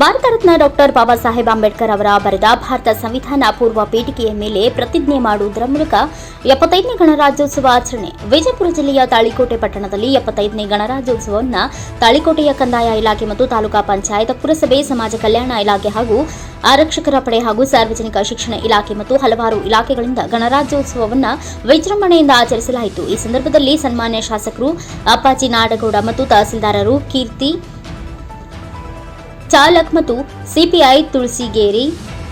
Bharat Ratna doctor Baba Saheb Ambedkar ಅವರ ಬರೆದ ಭಾರತ ಸಂವಿಧಾನ ಪೂರ್ವ ಪೀಠಿಕೆಯ ಮೇಲೆ ಪ್ರತಿಜ್ಞೆ ಮಾಡುವುದರ ಮೂಲಕ ಎಪ್ಪತ್ತೈದನೇ ಗಣರಾಜ್ಯೋತ್ಸವ ಆಚರಣೆ. ವಿಜಯಪುರ ಜಿಲ್ಲೆಯ ತಾಳಿಕೋಟೆ ಪಟ್ಟಣದಲ್ಲಿ ಎಪ್ಪತ್ತೈದನೇ ಗಣರಾಜ್ಯೋತ್ಸವವನ್ನು ತಾಳಿಕೋಟೆಯ ಕಂದಾಯ ಇಲಾಖೆ ಮತ್ತು ತಾಲೂಕಾ ಪಂಚಾಯತ್, ಪುರಸಭೆ, ಸಮಾಜ ಕಲ್ಯಾಣ ಇಲಾಖೆ ಹಾಗೂ ಆರಕ್ಷಕರ ಪಡೆ ಹಾಗೂ ಸಾರ್ವಜನಿಕ ಶಿಕ್ಷಣ ಇಲಾಖೆ ಮತ್ತು ಹಲವಾರು ಇಲಾಖೆಗಳಿಂದ ಗಣರಾಜ್ಯೋತ್ಸವವನ್ನು ವಿಜೃಂಭಣೆಯಿಂದ ಆಚರಿಸಲಾಯಿತು. ಈ ಸಂದರ್ಭದಲ್ಲಿ ಸನ್ಮಾನ್ಯ ಶಾಸಕರು ಅಪ್ಪಾಜಿ ನಾಡಗೌಡ ಮತ್ತು ತಹಸೀಲ್ದಾರರು ಕೀರ್ತಿ ಚಾಲಕ್ ಮತ್ತು ಸಿಪಿಐ ತುಳಸಿಗೇರಿ,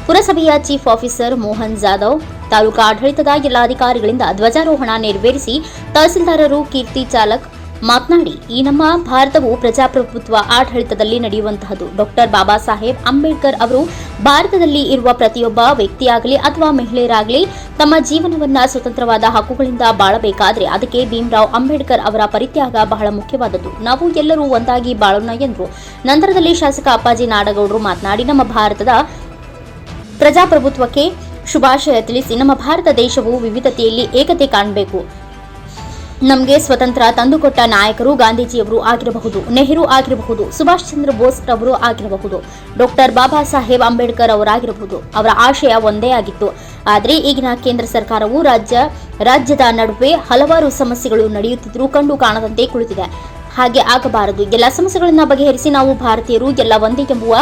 ಪುರಸಭೆಯ ಚೀಫ್ ಆಫೀಸರ್ ಮೋಹನ್ ಜಾಧವ್, ತಾಲೂಕು ಆಡಳಿತದ ಎಲ್ಲ ಅಧಿಕಾರಿಗಳಿಂದ ಧ್ವಜಾರೋಹಣ ನೆರವೇರಿಸಿ ತಹಸೀಲ್ದಾರರು ಕೀರ್ತಿ ಚಾಲಕ್ ಮಾತನಾಡಿ, ಈ ನಮ್ಮ ಭಾರತವು ಪ್ರಜಾಪ್ರಭುತ್ವ ಆಡಳಿತದಲ್ಲಿ ನಡೆಯುವಂತಹದ್ದು ಡಾಕ್ಟರ್ ಬಾಬಾ ಸಾಹೇಬ್ ಅಂಬೇಡ್ಕರ್ ಅವರು ಭಾರತದಲ್ಲಿ ಇರುವ ಪ್ರತಿಯೊಬ್ಬ ವ್ಯಕ್ತಿಯಾಗಲಿ ಅಥವಾ ಮಹಿಳೆಯರಾಗಲಿ ತಮ್ಮ ಜೀವನವನ್ನ ಸ್ವತಂತ್ರವಾದ ಹಕ್ಕುಗಳಿಂದ ಬಾಳಬೇಕಾದ್ರೆ ಅದಕ್ಕೆ ಭೀಮ್ರಾವ್ ಅಂಬೇಡ್ಕರ್ ಅವರ ಪರಿತ್ಯಾಗ ಬಹಳ ಮುಖ್ಯವಾದದ್ದು. ನಾವು ಎಲ್ಲರೂ ಒಂದಾಗಿ ಬಾಳೋಣ ಎಂದರು ನಂತರದಲ್ಲಿ ಶಾಸಕ ಅಪ್ಪಾಜಿ ನಾಡಗೌಡರು ಮಾತನಾಡಿ, ನಮ್ಮ ಭಾರತದ ಪ್ರಜಾಪ್ರಭುತ್ವಕ್ಕೆ ಶುಭಾಶಯ ತಿಳಿಸಿ, ನಮ್ಮ ಭಾರತ ದೇಶವು ವಿವಿಧತೆಯಲ್ಲಿ ಏಕತೆ ಕಾಣಬೇಕು. ನಮಗೆ ಸ್ವತಂತ್ರ ತಂದುಕೊಟ್ಟ ನಾಯಕರು ಗಾಂಧೀಜಿಯವರು ಆಗಿರಬಹುದು, ನೆಹರು ಆಗಿರಬಹುದು, ಸುಭಾಷ್ ಚಂದ್ರ ಬೋಸ್ ರವರು ಆಗಿರಬಹುದು, ಡಾಕ್ಟರ್ ಬಾಬಾ ಸಾಹೇಬ್ ಅಂಬೇಡ್ಕರ್ ಅವರಾಗಿರಬಹುದು, ಅವರ ಆಶಯ ಒಂದೇ ಆಗಿತ್ತು. ಆದರೆ ಈಗಿನ ಕೇಂದ್ರ ಸರ್ಕಾರವು ರಾಜ್ಯ, ರಾಜ್ಯದ ನಡುವೆ ಹಲವಾರು ಸಮಸ್ಯೆಗಳು ನಡೆಯುತ್ತಿದ್ದರೂ ಕಂಡು ಕಾಣದಂತೆ ಕುಳಿತಿದೆ. ಹಾಗೆ ಆಗಬಾರದು. ಎಲ್ಲ ಸಮಸ್ಯೆಗಳನ್ನು ಬಗೆಹರಿಸಿ ನಾವು ಭಾರತೀಯರು ಎಲ್ಲ ಒಂದೇ ಎಂಬುವ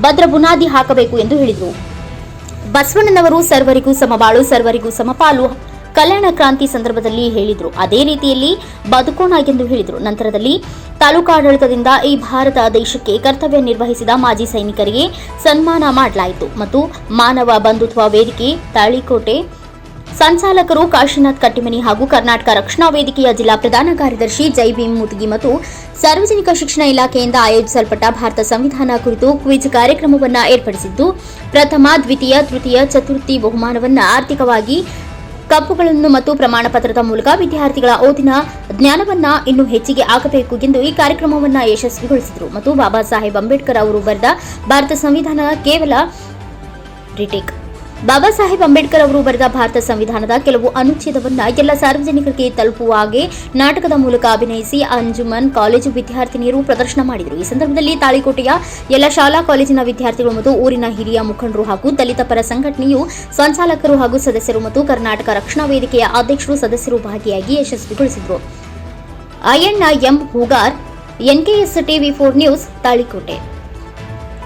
ಭದ್ರ ಬುನಾದಿ ಹಾಕಬೇಕು ಎಂದು ಹೇಳಿದರು. ಬಸವಣ್ಣನವರು ಸರ್ವರಿಗೂ ಸಮಬಾಳು, ಸರ್ವರಿಗೂ ಸಮಪಾಲು. ಕಲ್ಯಾಣ ಕ್ರಾಂತಿ ಸಂದರ್ಭದಲ್ಲಿ ಹೇಳಿದರು. ಅದೇ ರೀತಿಯಲ್ಲಿ ಬದುಕೋಣ ಎಂದು ಹೇಳಿದರು. ನಂತರದಲ್ಲಿ ತಾಲೂಕಾಡಳಿತದಿಂದ ಈ ಭಾರತ ದೇಶಕ್ಕೆ ಕರ್ತವ್ಯ ನಿರ್ವಹಿಸಿದ ಮಾಜಿ ಸೈನಿಕರಿಗೆ ಸನ್ಮಾನ ಮಾಡಲಾಯಿತು. ಮತ್ತು ಮಾನವ ಬಂಧುತ್ವ ವೇದಿಕೆ, ತಾಳಿಕೋಟೆ, ಸಂಚಾಲಕರು ಕಾಶಿನಾಥ್ ಕಟ್ಟಿಮನಿ ಹಾಗೂ ಕರ್ನಾಟಕ ರಕ್ಷಣಾ ವೇದಿಕೆಯ ಜಿಲ್ಲಾ ಪ್ರಧಾನ ಕಾರ್ಯದರ್ಶಿ ಜೈ ಭೀಮ್ ಮುದ್ಗಿ ಮತ್ತು ಸಾರ್ವಜನಿಕ ಶಿಕ್ಷಣ ಇಲಾಖೆಯಿಂದ ಆಯೋಜಿಸಲ್ಪಟ್ಟ ಭಾರತ ಸಂವಿಧಾನ ಕುರಿತು ಕ್ವಿಜ್ ಕಾರ್ಯಕ್ರಮವನ್ನು ಏರ್ಪಡಿಸಿದ್ದು, ಪ್ರಥಮ, ದ್ವಿತೀಯ, ತೃತೀಯ, ಚತುರ್ಥಿ ಬಹುಮಾನವನ್ನು ಆರ್ಥಿಕವಾಗಿ ಕಪ್ಪುಗಳನ್ನು ಮತ್ತು ಪ್ರಮಾಣ ಪತ್ರದ ಮೂಲಕ ವಿದ್ಯಾರ್ಥಿಗಳ ಓದಿನ ಜ್ಞಾನವನ್ನ ಇನ್ನೂ ಹೆಚ್ಚಿಗೆ ಆಗಬೇಕು ಎಂದು ಈ ಕಾರ್ಯಕ್ರಮವನ್ನು ಯಶಸ್ವಿಗೊಳಿಸಿದರು. ಮತ್ತು ಬಾಬಾ ಸಾಹೇಬ್ ಅಂಬೇಡ್ಕರ್ ಅವರು ಬರೆದ ಭಾರತ ಸಂವಿಧಾನ ಕೇವಲ ರಿಟೇಕ್ ಬಾಬಾ ಸಾಹೇಬ್ ಅಂಬೇಡ್ಕರ್ ಅವರು ಬರೆದ ಭಾರತ ಸಂವಿಧಾನದ ಕೆಲವು ಅನುಚ್ಛೇದವನ್ನ ಎಲ್ಲ ಸಾರ್ವಜನಿಕರಿಗೆ ತಲುಪುವ ಹಾಗೆ ನಾಟಕದ ಮೂಲಕ ಅಭಿನಯಿಸಿ ಅಂಜುಮನ್ ಕಾಲೇಜು ವಿದ್ಯಾರ್ಥಿನಿಯರು ಪ್ರದರ್ಶನ ಮಾಡಿದರು. ಈ ಸಂದರ್ಭದಲ್ಲಿ ತಾಳಿಕೋಟೆಯ ಎಲ್ಲ ಶಾಲಾ ಕಾಲೇಜಿನ ವಿದ್ಯಾರ್ಥಿಗಳು ಮತ್ತು ಊರಿನ ಹಿರಿಯ ಮುಖಂಡರು ಹಾಗೂ ದಲಿತ ಪರ ಸಂಘಟನೆಯು ಸಂಚಾಲಕರು ಹಾಗೂ ಸದಸ್ಯರು ಮತ್ತು ಕರ್ನಾಟಕ ರಕ್ಷಣಾ ವೇದಿಕೆಯ ಅಧ್ಯಕ್ಷರು ಸದಸ್ಯರು ಭಾಗಿಯಾಗಿ ಯಶಸ್ವಿಗೊಳಿಸಿದರು. Ayyanna M Hoogar, NKS TV four news, Talikote.